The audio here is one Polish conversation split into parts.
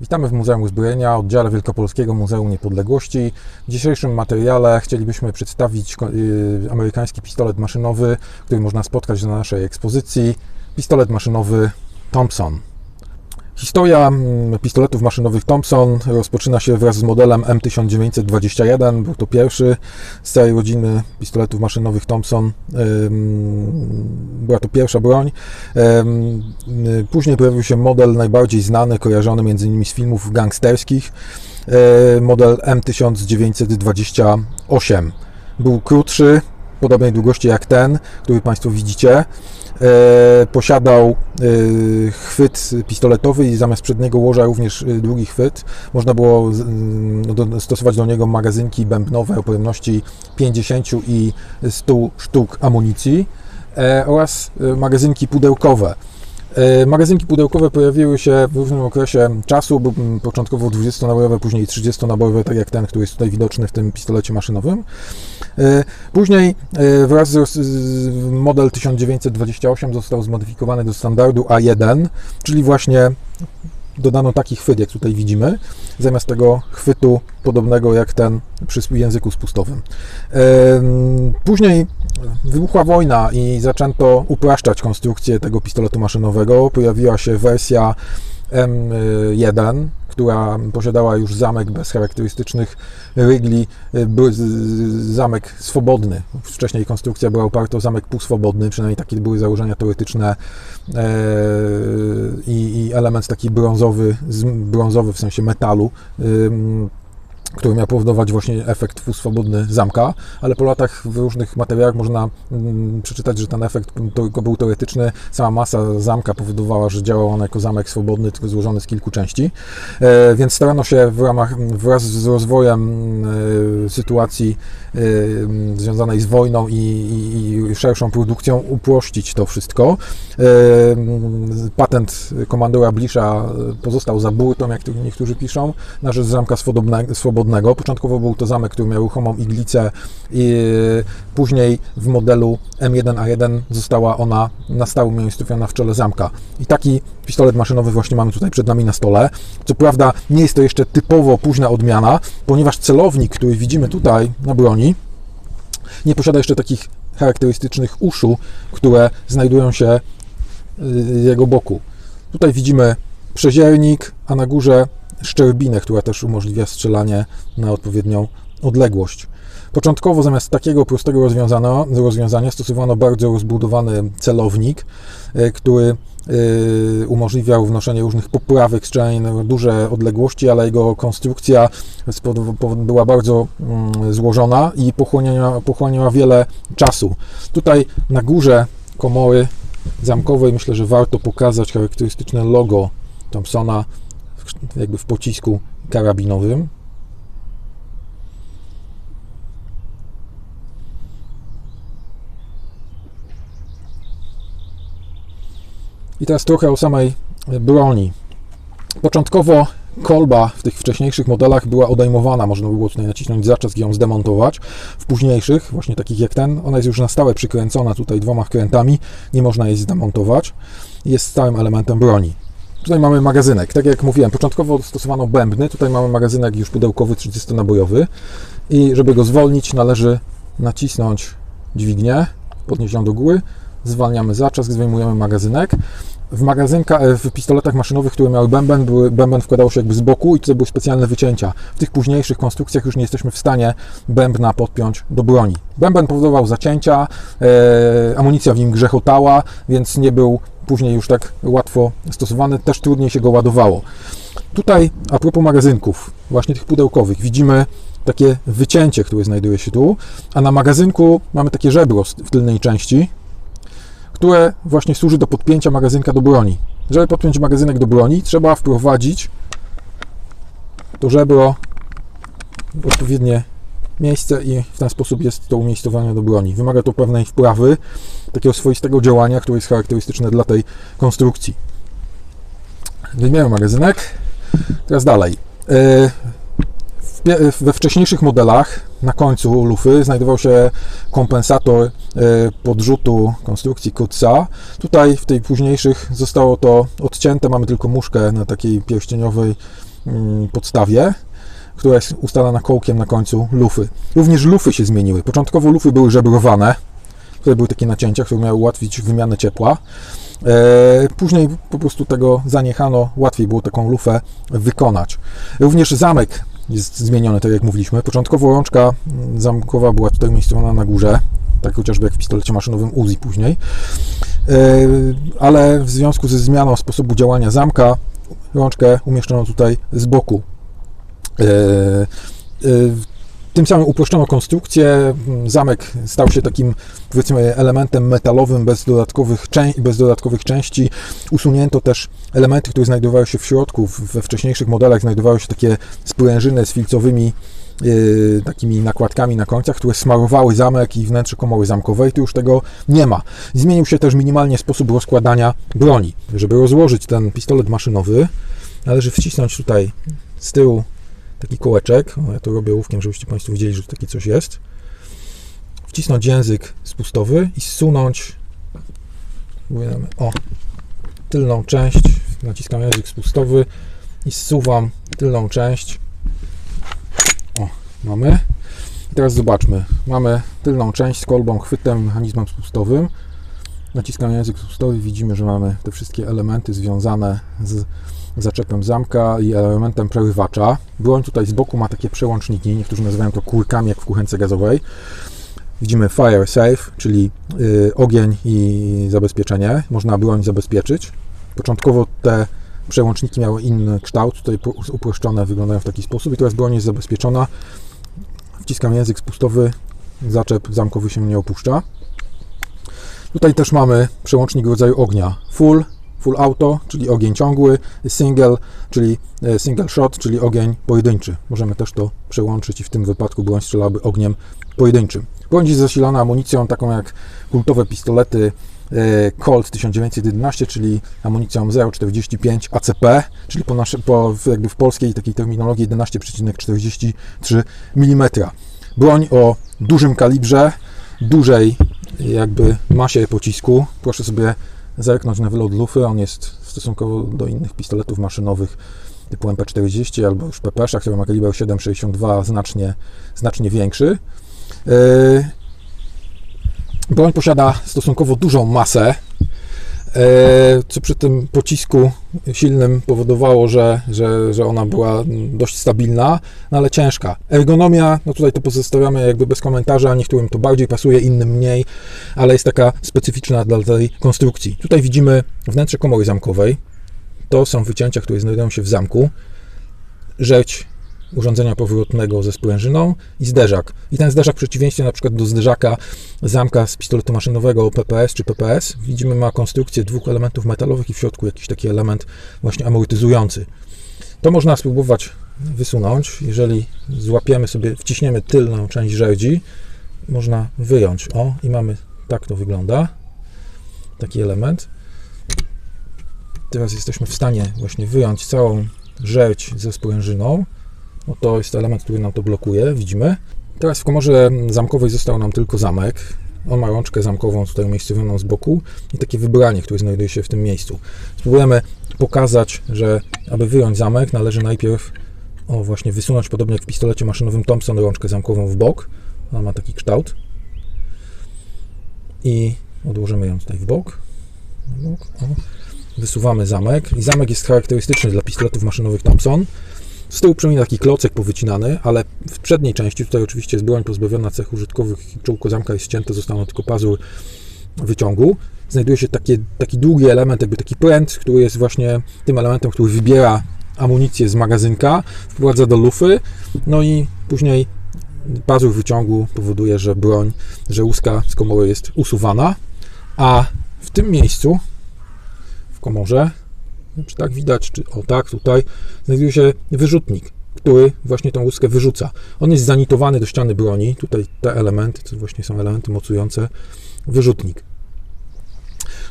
Witamy w Muzeum Uzbrojenia, oddziale Wielkopolskiego Muzeum Niepodległości. W dzisiejszym materiale chcielibyśmy przedstawić y, amerykański pistolet maszynowy, który można spotkać na naszej ekspozycji. Pistolet maszynowy Thompson. Historia mm, pistoletów maszynowych Thompson rozpoczyna się wraz z modelem M1921. Był to pierwszy z całej rodziny pistoletów maszynowych Thompson. Była to pierwsza broń. Później pojawił się model najbardziej znany, kojarzony m.in. z filmów gangsterskich, model M1928. Był krótszy, podobnej długości jak ten, który Państwo widzicie. E, posiadał e, chwyt pistoletowy i zamiast przedniego łoża również e, długi chwyt. Można było stosować do niego magazynki bębnowe o pojemności 50 i 100 sztuk amunicji oraz magazynki pudełkowe. E, magazynki pudełkowe pojawiły się w różnym okresie czasu, początkowo 20-nabojowe, później 30-nabojowe, tak jak ten, który jest tutaj widoczny w tym pistolecie maszynowym. E, później e, wraz z model 1928 został zmodyfikowany do standardu A1, czyli właśnie dodano taki chwyt, jak tutaj widzimy, zamiast tego chwytu podobnego jak ten przy języku spustowym. Później wybuchła wojna i zaczęto upraszczać konstrukcję tego pistoletu maszynowego. Pojawiła się wersja M1, która posiadała już zamek bez charakterystycznych rygli, był zamek swobodny. Wcześniej konstrukcja była oparta o zamek półswobodny, przynajmniej takie były założenia teoretyczne. E, i, i element taki brązowy, brązowy w sensie metalu który miał powodować właśnie efekt swobodny zamka, ale po latach w różnych materiałach można mm, przeczytać, że ten efekt tylko był teoretyczny. Sama masa zamka powodowała, że działał on jako zamek swobodny, tylko złożony z kilku części. E, więc starano się w ramach, wraz z rozwojem e, sytuacji e, związanej z wojną i, i, i szerszą produkcją uprościć to wszystko. Patent komandora Blisza pozostał za burtą, jak niektórzy piszą, na rzecz zamka swobodnego Początkowo był to zamek, który miał ruchomą iglicę i później w modelu M1A1 została ona na stałe umiejscowiona w czele zamka. I taki pistolet maszynowy właśnie mamy tutaj przed nami na stole. Co prawda nie jest to jeszcze typowo późna odmiana, ponieważ celownik, który widzimy tutaj na broni, nie posiada jeszcze takich charakterystycznych uszu, które znajdują się z jego boku. Tutaj widzimy przeziernik, a na górze szczerbinę, która też umożliwia strzelanie na odpowiednią odległość. Początkowo zamiast takiego prostego rozwiązania, rozwiązania stosowano bardzo rozbudowany celownik, e, który e, umożliwiał wnoszenie różnych poprawek, strzelanie na duże odległości, ale jego konstrukcja była bardzo mm, złożona i pochłaniała, pochłaniała wiele czasu. Tutaj na górze komory zamkowej myślę, że warto pokazać charakterystyczne logo Thompsona jakby w pocisku karabinowym. I teraz trochę o samej broni. Początkowo kolba w tych wcześniejszych modelach była odejmowana, można było tutaj nacisnąć zaczesk i ją zdemontować. W późniejszych, właśnie takich jak ten, ona jest już na stałe przykręcona tutaj dwoma krętami, nie można jej zdemontować. Jest stałym elementem broni. Tutaj mamy magazynek. Tak jak mówiłem, początkowo stosowano bębny, tutaj mamy magazynek już pudełkowy 30-nabojowy i żeby go zwolnić należy nacisnąć dźwignię, podnieść ją do góry, zwalniamy zaczesk, zdejmujemy magazynek. W magazynka, e, w pistoletach maszynowych, które miały bęben, były, bęben wkładało się jakby z boku i tutaj były specjalne wycięcia. W tych późniejszych konstrukcjach już nie jesteśmy w stanie bębna podpiąć do broni. Bęben powodował zacięcia, e, amunicja w nim grzechotała, więc nie był później już tak łatwo stosowany, też trudniej się go ładowało. Tutaj, a propos magazynków, właśnie tych pudełkowych, widzimy takie wycięcie, które znajduje się tu, a na magazynku mamy takie żebro w tylnej części, które właśnie służy do podpięcia magazynka do broni. Żeby podpiąć magazynek do broni, trzeba wprowadzić to żebro w odpowiednie miejsce i w ten sposób jest to umiejscowanie do broni. Wymaga to pewnej wprawy, takiego swoistego działania, które jest charakterystyczne dla tej konstrukcji. Wyjmiemy magazynek. Teraz dalej. E, we wcześniejszych modelach na końcu lufy znajdował się kompensator e, podrzutu konstrukcji Kutsa. Tutaj w tej późniejszych zostało to odcięte, mamy tylko muszkę na takiej pierścieniowej mm, podstawie, która jest ustalana kołkiem na końcu lufy. Również lufy się zmieniły. Początkowo lufy były żebrowane, które były takie nacięcia, które miały ułatwić wymianę ciepła. E, później po prostu tego zaniechano, łatwiej było taką lufę wykonać. Również zamek jest zmieniony, tak jak mówiliśmy. Początkowo rączka zamkowa była tutaj umiejscowiona na górze, tak chociażby jak w pistolecie maszynowym Uzi później. E, ale w związku ze zmianą sposobu działania zamka, rączkę umieszczono tutaj z boku. Tym samym uproszczono konstrukcję. Zamek stał się takim, powiedzmy, elementem metalowym bez dodatkowych, bez dodatkowych części. Usunięto też elementy, które znajdowały się w środku. We wcześniejszych modelach znajdowały się takie sprężyny z filcowymi Yy, takimi nakładkami na końcach, które smarowały zamek i wnętrze komory zamkowej, tu już tego nie ma. Zmienił się też minimalnie sposób rozkładania broni. Żeby rozłożyć ten pistolet maszynowy, należy wcisnąć tutaj z tyłu taki kołeczek. Ja to robię łówkiem, żebyście Państwo widzieli, że taki coś jest. Wcisnąć język spustowy i zsunąć o, tylną część. Naciskam język spustowy i zsuwam tylną część. O, mamy. I teraz zobaczmy. Mamy tylną część z kolbą, chwytem, mechanizmem spustowym. Naciskam język spustowy, widzimy, że mamy te wszystkie elementy związane z zaczepem zamka i elementem przerywacza. Broń tutaj z boku ma takie przełączniki, niektórzy nazywają to kurkami, jak w kuchence gazowej. Widzimy fire safe, czyli y, ogień i zabezpieczenie. Można broń zabezpieczyć. Początkowo te przełączniki miały inny kształt, tutaj uproszczone wyglądają w taki sposób i teraz broń jest zabezpieczona. Wciskam język spustowy, zaczep zamkowy się nie opuszcza. Tutaj też mamy przełącznik rodzaju ognia full, full auto, czyli ogień ciągły, single, czyli e, single shot, czyli ogień pojedynczy. Możemy też to przełączyć i w tym wypadku broń strzelałaby ogniem pojedynczym. Broń jest zasilana amunicją taką jak kultowe pistolety e, Colt 1911, czyli amunicją 0,45 ACP, czyli po, nasze, po jakby w polskiej takiej terminologii 11,43 mm. Broń o dużym kalibrze, dużej jakby masie pocisku. Proszę sobie zerknąć na wylot lufy, on jest stosunkowo do innych pistoletów maszynowych typu MP40 albo już PPSZ, który ma kaliber 7,62 znacznie, znacznie większy. Yy, broń posiada stosunkowo dużą masę, E, co przy tym pocisku silnym powodowało, że, że, że ona była dość stabilna, no ale ciężka. Ergonomia, no tutaj to pozostawiamy jakby bez komentarza, niektórym to bardziej pasuje, innym mniej, ale jest taka specyficzna dla tej konstrukcji. Tutaj widzimy wnętrze komory zamkowej. To są wycięcia, które znajdują się w zamku. Rzeć urządzenia powrotnego ze sprężyną i zderzak. I ten zderzak w przeciwieństwie na przykład do zderzaka zamka z pistoletu maszynowego PPS czy PPS, widzimy ma konstrukcję dwóch elementów metalowych i w środku jakiś taki element właśnie amortyzujący. To można spróbować wysunąć. Jeżeli złapiemy sobie, wciśniemy tylną część żerdzi, można wyjąć. O, i mamy, tak to wygląda. Taki element. Teraz jesteśmy w stanie właśnie wyjąć całą żerdź ze sprężyną. To jest element, który nam to blokuje, widzimy. Teraz w komorze zamkowej został nam tylko zamek. On ma rączkę zamkową tutaj umiejscowioną z boku i takie wybranie, które znajduje się w tym miejscu. Spróbujemy pokazać, że aby wyjąć zamek, należy najpierw o właśnie wysunąć, podobnie jak w pistolecie maszynowym Thompson, rączkę zamkową w bok. Ona ma taki kształt. I odłożymy ją tutaj w bok. bok Wysuwamy zamek. I zamek jest charakterystyczny dla pistoletów maszynowych Thompson. Z tyłu przynajmniej taki klocek powycinany, ale w przedniej części, tutaj oczywiście jest broń pozbawiona cech użytkowych, czołko zamka jest ścięte, zostało tylko pazur wyciągu. Znajduje się taki, taki długi element, jakby taki pręt, który jest właśnie tym elementem, który wybiera amunicję z magazynka, wprowadza do lufy, no i później pazur wyciągu powoduje, że broń, że łuska z komory jest usuwana, a w tym miejscu, w komorze, czy tak widać, czy o tak, tutaj znajduje się wyrzutnik, który właśnie tą łuskę wyrzuca. On jest zanitowany do ściany broni, tutaj te elementy, to właśnie są elementy mocujące wyrzutnik.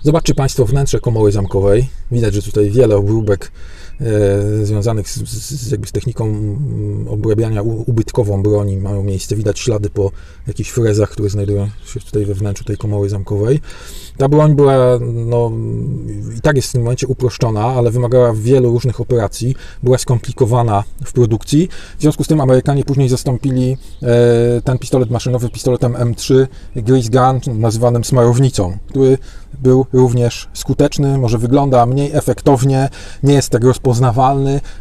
Zobaczcie Państwo wnętrze komory zamkowej. Widać, że tutaj wiele obróbek związanych z, z, jakby z techniką mm, obrabiania ubytkową broni mają miejsce. Widać ślady po jakichś frezach, które znajdują się tutaj we wnętrzu tej komory zamkowej. Ta broń była, no, i tak jest w tym momencie uproszczona, ale wymagała wielu różnych operacji, była skomplikowana w produkcji. W związku z tym Amerykanie później zastąpili e, ten pistolet maszynowy pistoletem M3 Grease Gun, nazywanym smarownicą, który był również skuteczny, może wygląda mniej efektownie, nie jest tak rozpoznawalny,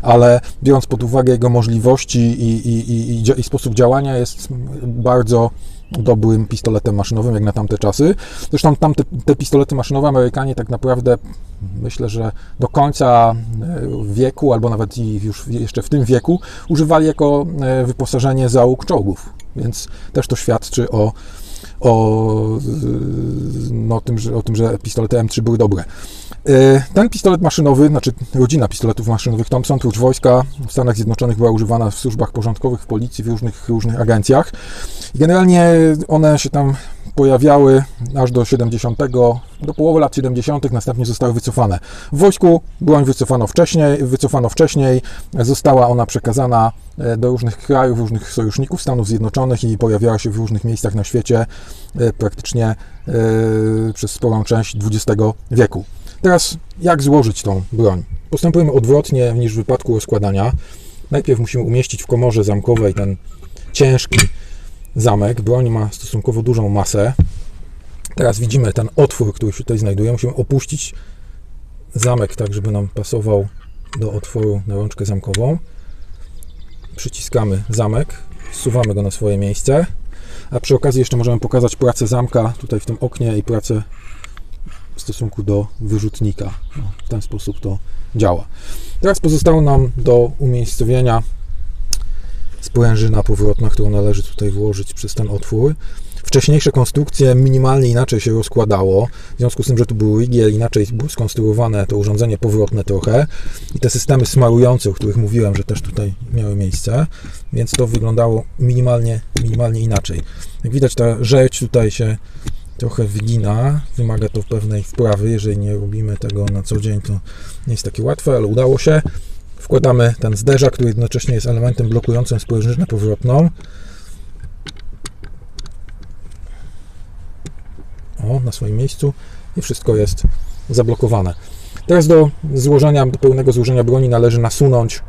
ale biorąc pod uwagę jego możliwości i, i, i, i sposób działania, jest bardzo dobrym pistoletem maszynowym, jak na tamte czasy. Zresztą tamte te pistolety maszynowe Amerykanie tak naprawdę myślę, że do końca e, wieku, albo nawet i już jeszcze w tym wieku, używali jako e, wyposażenie załóg czołgów. Więc też to świadczy o, o, no, tym, że, o tym, że pistolety M3 były dobre. Y, Ten pistolet maszynowy, znaczy rodzina pistoletów maszynowych Thompson, oprócz wojska w Stanach Zjednoczonych była używana w służbach porządkowych, w policji, w różnych, różnych agencjach. I generalnie one się tam pojawiały aż do 70, do połowy lat 70., następnie zostały wycofane. W wojsku broń wycofano wcześniej, wycofano wcześniej, została ona przekazana e, do różnych krajów, różnych sojuszników Stanów Zjednoczonych i pojawiała się w różnych miejscach na świecie e, praktycznie e, przez sporą część XX wieku. Teraz jak złożyć tą broń? Postępujemy odwrotnie niż w wypadku rozkładania. Najpierw musimy umieścić w komorze zamkowej ten ciężki zamek. Broń ma stosunkowo dużą masę. Teraz widzimy ten otwór, który się tutaj znajduje. Musimy opuścić zamek tak, żeby nam pasował do otworu na rączkę zamkową. Przyciskamy zamek, zsuwamy go na swoje miejsce. A przy okazji jeszcze możemy pokazać pracę zamka tutaj w tym oknie i pracę w stosunku do wyrzutnika. No, w ten sposób to działa. Teraz pozostało nam do umiejscowienia sprężyna powrotna, którą należy tutaj włożyć przez ten otwór. Wcześniejsze konstrukcje minimalnie inaczej się rozkładało, w związku z tym, że tu był rigiel, inaczej było skonstruowane to urządzenie powrotne trochę i te systemy smarujące, o których mówiłem, że też tutaj miały miejsce, więc to wyglądało minimalnie, minimalnie inaczej. Jak widać ta rzeź tutaj się trochę wygina, wymaga to pewnej wprawy, jeżeli nie robimy tego na co dzień, to nie jest takie łatwe, ale udało się. Wkładamy ten zderzak, który jednocześnie jest elementem blokującym sprężynę powrotną. O, na swoim miejscu i wszystko jest zablokowane. Teraz do złożenia, do pełnego złożenia broni należy nasunąć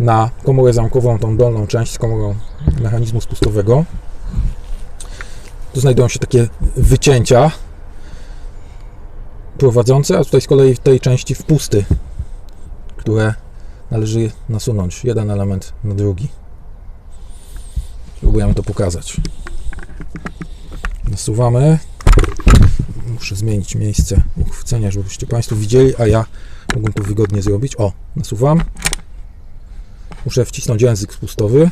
na komorę zamkową tą dolną część z komorą mechanizmu spustowego. Tu znajdują się takie wycięcia prowadzące, a tutaj z kolei w tej części wpusty, które należy nasunąć jeden element na drugi. Spróbujemy to pokazać. Nasuwamy. Muszę zmienić miejsce uchwycenia, żebyście Państwo widzieli, a ja mogłem to wygodnie zrobić. O, nasuwam. Muszę wcisnąć język spustowy.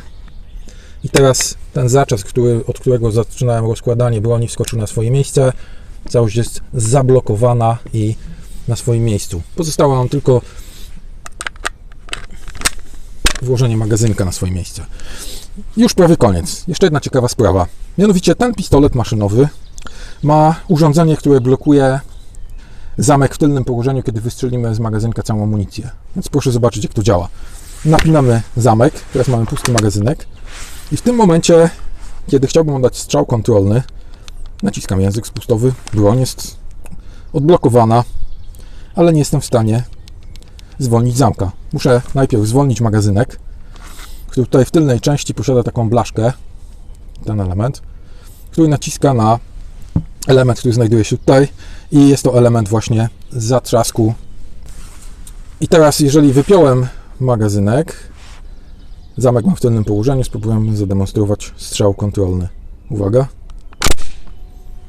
I teraz ten zaczas, który, od którego zaczynałem rozkładanie broni, wskoczył na swoje miejsce. Całość jest zablokowana i na swoim miejscu. Pozostało nam tylko włożenie magazynka na swoje miejsce. Już prawie koniec. Jeszcze jedna ciekawa sprawa. Mianowicie ten pistolet maszynowy ma urządzenie, które blokuje zamek w tylnym położeniu, kiedy wystrzelimy z magazynka całą amunicję. Więc proszę zobaczyć, jak to działa. Napinamy zamek, teraz mamy pusty magazynek i w tym momencie, kiedy chciałbym oddać strzał kontrolny, naciskam język spustowy, broń jest odblokowana, ale nie jestem w stanie zwolnić zamka. Muszę najpierw zwolnić magazynek, który tutaj w tylnej części posiada taką blaszkę, ten element, który naciska na element, który znajduje się tutaj i jest to element właśnie zatrzasku. I teraz, jeżeli wypiąłem magazynek, zamek mam w tylnym położeniu, spróbujemy zademonstrować strzał kontrolny. Uwaga.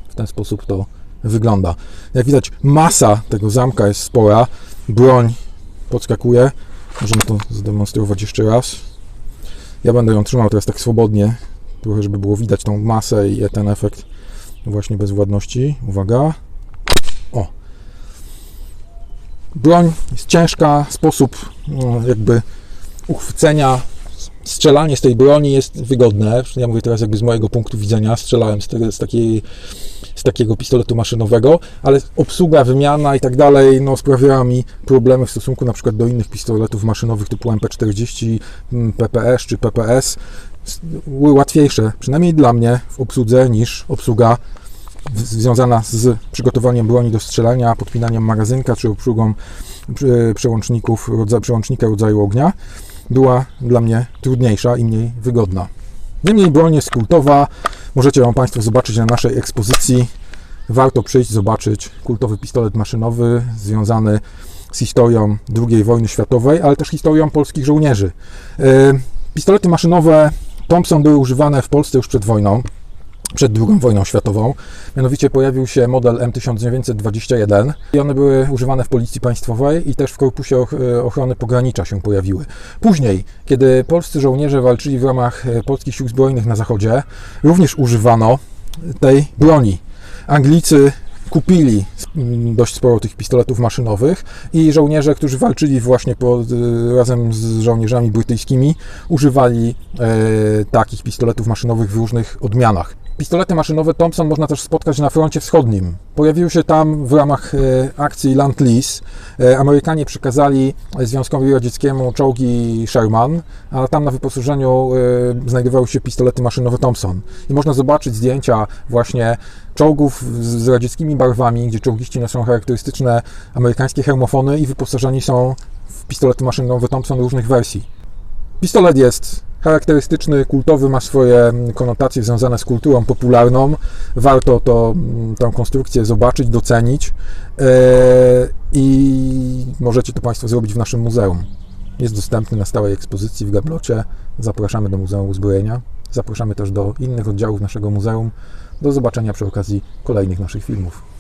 W ten sposób to wygląda. Jak widać, masa tego zamka jest spora, broń podskakuje. Możemy to zademonstrować jeszcze raz. Ja będę ją trzymał teraz tak swobodnie, trochę żeby było widać tą masę i ten efekt właśnie bezwładności. Uwaga. O. Broń jest ciężka, sposób no, jakby uchwycenia strzelanie z tej broni jest wygodne. Ja mówię teraz jakby z mojego punktu widzenia. Strzelałem z, z, takiej, z takiego pistoletu maszynowego, ale obsługa, wymiana i tak dalej no, sprawiała mi problemy w stosunku na przykład do innych pistoletów maszynowych typu MP40, mm, PPS czy PPS. Były łatwiejsze, przynajmniej dla mnie, w obsłudze niż obsługa związana z przygotowaniem broni do strzelania, podpinaniem magazynka czy obsługą prze- przełączników, rodza, przełącznika rodzaju ognia była dla mnie trudniejsza i mniej wygodna. Niemniej broń jest kultowa, możecie ją Państwo zobaczyć na naszej ekspozycji. Warto przyjść, zobaczyć kultowy pistolet maszynowy związany z historią II wojny światowej, ale też historią polskich żołnierzy. E, Pistolety maszynowe Thompson były używane w Polsce już przed wojną, przed II wojną światową. Mianowicie pojawił się model M1921 i one były używane w Policji Państwowej i też w Korpusie Och- Ochrony Pogranicza się pojawiły. Później, kiedy polscy żołnierze walczyli w ramach e, polskich sił zbrojnych na zachodzie, również używano tej broni. Anglicy kupili dość sporo tych pistoletów maszynowych i żołnierze, którzy walczyli właśnie po, y, razem z żołnierzami brytyjskimi, używali e, takich pistoletów maszynowych w różnych odmianach. Pistolety maszynowe Thompson można też spotkać na froncie wschodnim. Pojawiły się tam w ramach e, akcji Land Lease. E, Amerykanie przekazali Związkowi Radzieckiemu czołgi Sherman, a tam na wyposażeniu e, znajdowały się pistolety maszynowe Thompson. I można zobaczyć zdjęcia właśnie czołgów z radzieckimi barwami, gdzie czołgiści noszą charakterystyczne amerykańskie hełmofony i wyposażeni są w pistolety maszynowe Thompson różnych wersji. Pistolet jest charakterystyczny, kultowy, ma swoje mm, konotacje związane z kulturą popularną. Warto to, mm, tę konstrukcję zobaczyć, docenić e, i możecie to Państwo zrobić w naszym muzeum. Jest dostępny na stałej ekspozycji w Gablocie. Zapraszamy do Muzeum Uzbrojenia. Zapraszamy też do innych oddziałów naszego muzeum. Do zobaczenia przy okazji kolejnych naszych filmów.